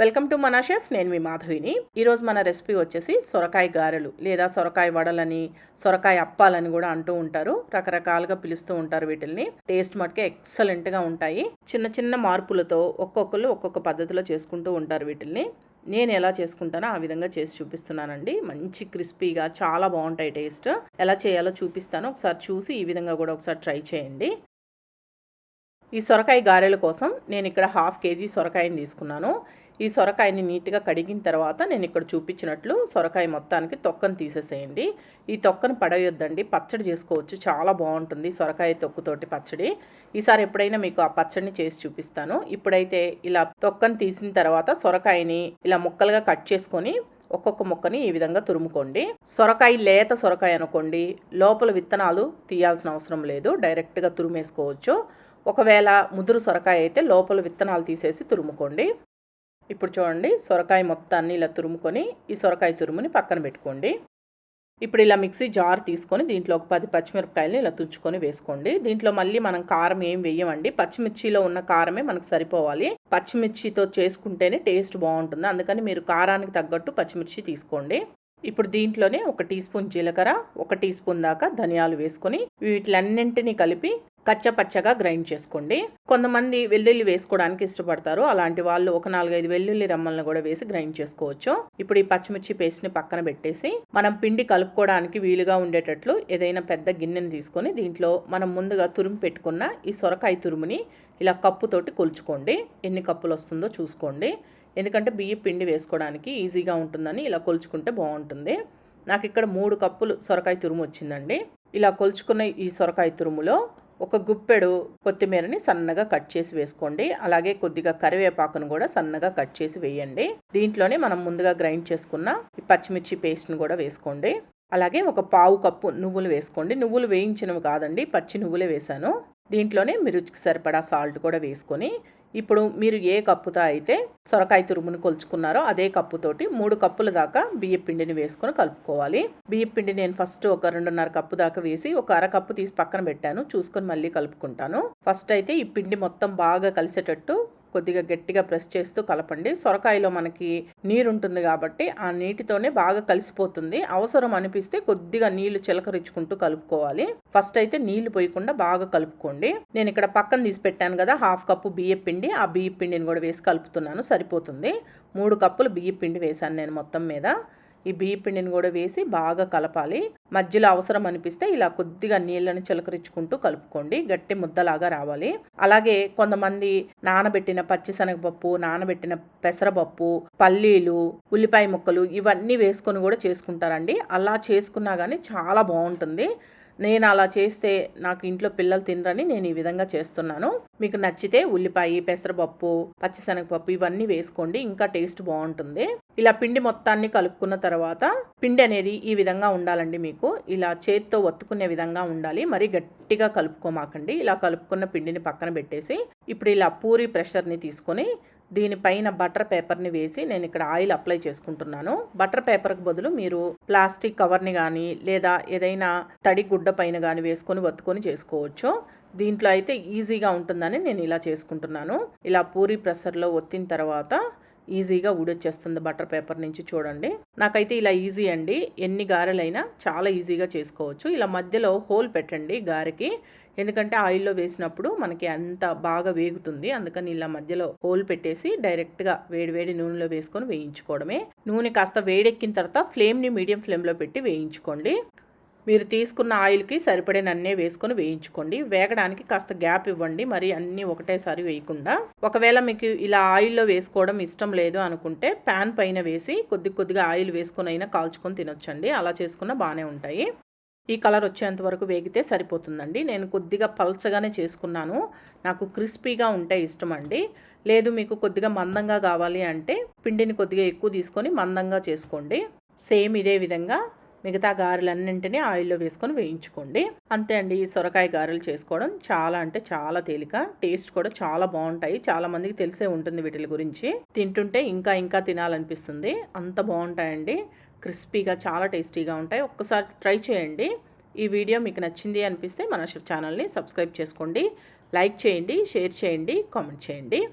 Welcome to మన chef నేను మీ మాధవిని. ఈరోజు మన రెసిపీ వచ్చేసి సొరకాయ గారెలు లేదా సొరకాయ వడలని సొరకాయ అప్పాలని కూడా అంటూ ఉంటారు. రకరకాలుగా పిలుస్తూ ఉంటారు వీటిల్ని. టేస్ట్ మటుకే ఎక్సలెంట్గా ఉంటాయి. చిన్న చిన్న మార్పులతో ఒక్కొక్కరు ఒక్కొక్క పద్ధతిలో చేసుకుంటూ ఉంటారు వీటిల్ని. నేను ఎలా చేసుకుంటానో ఆ విధంగా చేసి చూపిస్తున్నానండి. మంచి క్రిస్పీగా చాలా బాగుంటాయి టేస్ట్. ఎలా చేయాలో చూపిస్తాను. ఒకసారి చూసి ఈ విధంగా కూడా ఒకసారి ట్రై చేయండి. ఈ సొరకాయ గారెల కోసం నేను ఇక్కడ హాఫ్ కేజీ సొరకాయని తీసుకున్నాను. ఈ సొరకాయని నీట్గా కడిగిన తర్వాత నేను ఇక్కడ చూపించినట్లు సొరకాయ మొత్తానికి తొక్కను తీసేసేయండి. ఈ తొక్కను పడవేయొద్దండి పచ్చడి చేసుకోవచ్చు. చాలా బాగుంటుంది సొరకాయ తొక్కుతోటి పచ్చడి. ఈసారి ఎప్పుడైనా మీకు ఆ పచ్చడిని చేసి చూపిస్తాను. ఇప్పుడైతే ఇలా తొక్కను తీసిన తర్వాత సొరకాయని ఇలా ముక్కలుగా కట్ చేసుకొని ఒక్కొక్క ముక్కని ఈ విధంగా తురుముకోండి. సొరకాయ లేత సొరకాయ అనుకోండి. లోపల విత్తనాలు తీయాల్సిన అవసరం లేదు. డైరెక్ట్గా తురుమేసుకోవచ్చు. ఒకవేళ ముదురు సొరకాయ అయితే లోపల విత్తనాలు తీసేసి తురుముకోండి. ఇప్పుడు చూడండి సొరకాయ మొత్తాన్ని ఇలా తురుముకొని ఈ సొరకాయ తురుముని పక్కన పెట్టుకోండి. ఇప్పుడు ఇలా మిక్సీ జార్ తీసుకొని దీంట్లో ఒక పది పచ్చిమిరపకాయలు ఇలా తుంచుకొని వేసుకోండి. దీంట్లో మళ్ళీ మనం కారం ఏం వేయమండి. పచ్చిమిర్చిలో ఉన్న కారమే మనకు సరిపోవాలి. పచ్చిమిర్చితో చేసుకుంటేనే టేస్ట్ బాగుంటుంది. అందుకని మీరు కారానికి తగ్గట్టు పచ్చిమిర్చి తీసుకోండి. ఇప్పుడు దీంట్లోనే ఒక టీ స్పూన్ జీలకర్ర ఒక టీ స్పూన్ దాకా ధనియాలు వేసుకొని వీటిలన్నింటినీ కలిపి కచ్చపచ్చగా గ్రైండ్ చేసుకోండి. కొంతమంది వెల్లుల్లి వేసుకోవడానికి ఇష్టపడతారు. అలాంటి వాళ్ళు ఒక నాలుగైదు వెల్లుల్లి రమ్మలను కూడా వేసి గ్రైండ్ చేసుకోవచ్చు. ఇప్పుడు ఈ పచ్చిమిర్చి పేస్ట్ని పక్కన పెట్టేసి మనం పిండి కలుపుకోవడానికి వీలుగా ఉండేటట్లు ఏదైనా పెద్ద గిన్నెని తీసుకొని దీంట్లో మనం ముందుగా తురుము పెట్టుకున్న ఈ సొరకాయ తురుముని ఇలా కప్పుతోటి కొలుచుకోండి. ఎన్ని కప్పులు వస్తుందో చూసుకోండి. ఎందుకంటే బియ్య పిండి వేసుకోవడానికి ఈజీగా ఉంటుందని ఇలా కొలుచుకుంటే బాగుంటుంది. నాకు ఇక్కడ మూడు కప్పులు సొరకాయ తురుము వచ్చిందండి. ఇలా కొలుచుకున్న ఈ సొరకాయ తురుములో ఒక గుప్పెడు కొత్తిమీరని సన్నగా కట్ చేసి వేసుకోండి. అలాగే కొద్దిగా కరివేపాకును కూడా సన్నగా కట్ చేసి వేయండి. దీంట్లోనే మనం ముందుగా గ్రైండ్ చేసుకున్న ఈ పచ్చిమిర్చి పేస్ట్ని కూడా వేసుకోండి. అలాగే ఒక పావు కప్పు నువ్వులు వేసుకోండి. నువ్వులు వేయించినవి కాదండి పచ్చి నువ్వులే వేశాను. దీంట్లోనే మీ రుచికి సరిపడా సాల్ట్ కూడా వేసుకొని ఇప్పుడు మీరు ఏ కప్పుతో అయితే సొరకాయ తురుమును కొలుచుకున్నారో అదే కప్పుతోటి మూడు కప్పుల దాకా బియ్య పిండిని వేసుకొని కలుపుకోవాలి. బియ్య పిండి నేను ఫస్ట్ ఒక రెండున్నర కప్పు దాకా వేసి ఒక అర కప్పు తీసి పక్కన పెట్టాను. చూసుకొని మళ్ళీ కలుపుకుంటాను. ఫస్ట్ అయితే ఈ పిండి మొత్తం బాగా కలిసేటట్టు కొద్దిగా గట్టిగా ప్రెస్ చేస్తూ కలపండి. సొరకాయలో మనకి నీరు ఉంటుంది కాబట్టి ఆ నీటితోనే బాగా కలిసిపోతుంది. అవసరం అనిపిస్తే కొద్దిగా నీళ్ళు చిలకరించుకుంటూ కలుపుకోవాలి. ఫస్ట్ అయితే నీళ్ళు పోయకుండా బాగా కలుపుకోండి. నేను ఇక్కడ పక్కన తీసి పెట్టాను కదా హాఫ్ కప్పు బియ్య పిండి. ఆ బియ్య పిండిని కూడా వేసి కలుపుతున్నాను. సరిపోతుంది. మూడు కప్పులు బియ్య పిండి వేశాను నేను మొత్తం మీద. ఈ బియ్య పిండిని కూడా వేసి బాగా కలపాలి. మధ్యలో అవసరం అనిపిస్తే ఇలా కొద్దిగా నీళ్ళని చిలకరించుకుంటూ కలుపుకోండి. గట్టి ముద్దలాగా రావాలి. అలాగే కొంతమంది నానబెట్టిన పచ్చిశనగపప్పు నానబెట్టిన పెసరపప్పు పల్లీలు ఉల్లిపాయ ముక్కలు ఇవన్నీ వేసుకొని కూడా చేసుకుంటారండి. అలా చేసుకున్నా కానీ చాలా బాగుంటుంది. నేను అలా చేస్తే నాకు ఇంట్లో పిల్లలు తినరని నేను ఈ విధంగా చేస్తున్నాను. మీకు నచ్చితే ఉల్లిపాయ పెసరపప్పు పచ్చిశనగపప్పు ఇవన్నీ వేసుకోండి. ఇంకా టేస్ట్ బాగుంటుంది. ఇలా పిండి మొత్తాన్ని కలుపుకున్న తర్వాత పిండి అనేది ఈ విధంగా ఉండాలండి మీకు. ఇలా చేతితో ఒత్తుకునే విధంగా ఉండాలి. మరి గట్టిగా కలుపుకోమాకండి. ఇలా కలుపుకున్న పిండిని పక్కన పెట్టేసి ఇప్పుడు ఇలా పూరి ప్రెషర్ని తీసుకొని దీనిపైన బటర్ పేపర్ని వేసి నేను ఇక్కడ ఆయిల్ అప్లై చేసుకుంటున్నాను. బటర్ పేపర్కి బదులు మీరు ప్లాస్టిక్ కవర్ని కానీ లేదా ఏదైనా తడి గుడ్డ పైన కానీ వేసుకొని వత్తుకొని చేసుకోవచ్చు. దీంట్లో అయితే ఈజీగా ఉంటుందని నేను ఇలా చేసుకుంటున్నాను. ఇలా పూరి ప్రెషర్లో ఒత్తిన తర్వాత ఈజీగా ఊడొచ్చేస్తుంది బటర్ పేపర్ నుంచి చూడండి. నాకైతే ఇలా ఈజీ అండి. ఎన్ని గారెలైనా చాలా ఈజీగా చేసుకోవచ్చు. ఇలా మధ్యలో హోల్ పెట్టండి గారెకి. ఎందుకంటే ఆయిల్లో వేసినప్పుడు మనకి అంత బాగా వేగుతుంది. అందుకని ఇలా మధ్యలో హోల్ పెట్టేసి డైరెక్ట్గా వేడి వేడి నూనెలో వేసుకొని వేయించుకోవడమే. నూనె కాస్త వేడెక్కిన తర్వాత ఫ్లేమ్ని మీడియం ఫ్లేమ్లో పెట్టి వేయించుకోండి. మీరు తీసుకున్న ఆయిల్కి సరిపడేనన్నే వేసుకొని వేయించుకోండి. వేగడానికి కాస్త గ్యాప్ ఇవ్వండి. మరి అన్నీ ఒకటేసారి వేయకుండా. ఒకవేళ మీకు ఇలా ఆయిల్లో వేసుకోవడం ఇష్టం లేదు అనుకుంటే ప్యాన్ పైన వేసి కొద్ది కొద్దిగా ఆయిల్ వేసుకొని అయినా కాల్చుకొని తినొచ్చండి. అలా చేసుకున్న బాగానే ఉంటాయి. ఈ కలర్ వచ్చేంత వరకు వేగితే సరిపోతుందండి. నేను కొద్దిగా పల్చగానే చేసుకున్నాను. నాకు క్రిస్పీగా ఉంటే ఇష్టం అండి లేదు మీకు కొద్దిగా మందంగా కావాలి అంటే పిండిని కొద్దిగా ఎక్కువ తీసుకొని మందంగా చేసుకోండి. సేమ్ ఇదే విధంగా మిగతా గారెలన్నింటినీ ఆయిల్లో వేసుకొని వేయించుకోండి. అంతే అండి ఈ సొరకాయ గారెలు చేసుకోవడం చాలా అంటే చాలా తేలిక. టేస్ట్ కూడా చాలా బాగుంటాయి. చాలా మందికి తెలిసే ఉంటుంది వీటి గురించి. తింటుంటే ఇంకా ఇంకా తినాలనిపిస్తుంది. అంత బాగుంటాయండి. క్రిస్పీగా చాలా టేస్టీగా ఉంటాయి. ఒక్కసారి ట్రై చేయండి. ఈ వీడియో మీకు నచ్చింది అనిపిస్తే మన ఛానల్ని సబ్స్క్రైబ్ చేసుకోండి. లైక్ చేయండి షేర్ చేయండి కామెంట్ చేయండి.